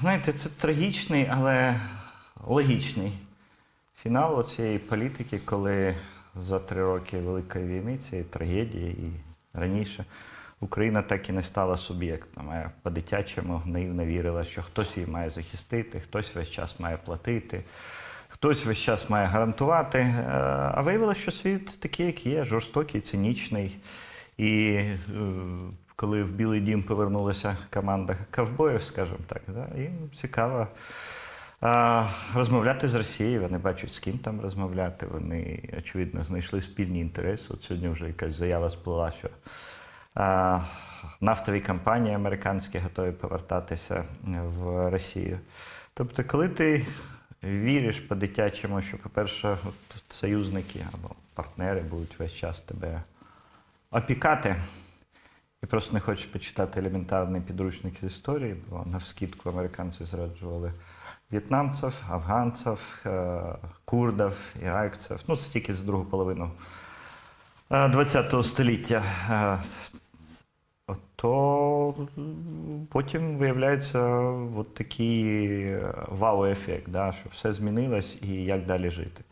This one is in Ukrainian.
Знаєте, це трагічний, але логічний фінал цієї політики, коли за три роки Великої війни, цієї трагедії і раніше Україна так і не стала суб'єктом. а По-дитячому наївно вірила, що хтось її має захистити, хтось весь час має платити, хтось весь час має гарантувати. Е, А виявилося, що світ такий, як є, жорстокий, цинічний. І е, коли в Білий Дім повернулася команда ковбоїв, скажімо так, да, їм цікаво а, розмовляти з Росією. Вони бачать, з ким там розмовляти. Вони, очевидно, знайшли спільні інтереси. От сьогодні вже якась заява сплила, що а, нафтові компанії американські готові повертатися в Росію. Тобто, коли ти віриш по-дитячому, що, по-перше, союзники або партнери будуть весь час тебе опікати. І просто не хочеш почитати елементарний підручник з історії, бо навскідку американці зраджували в'єтнамців, афганців, е, курдів, іракців. Ну, це тільки за другу половину ХХ століття. Е, То потім виявляється от такий вау-ефект, да, що все змінилось і як далі жити.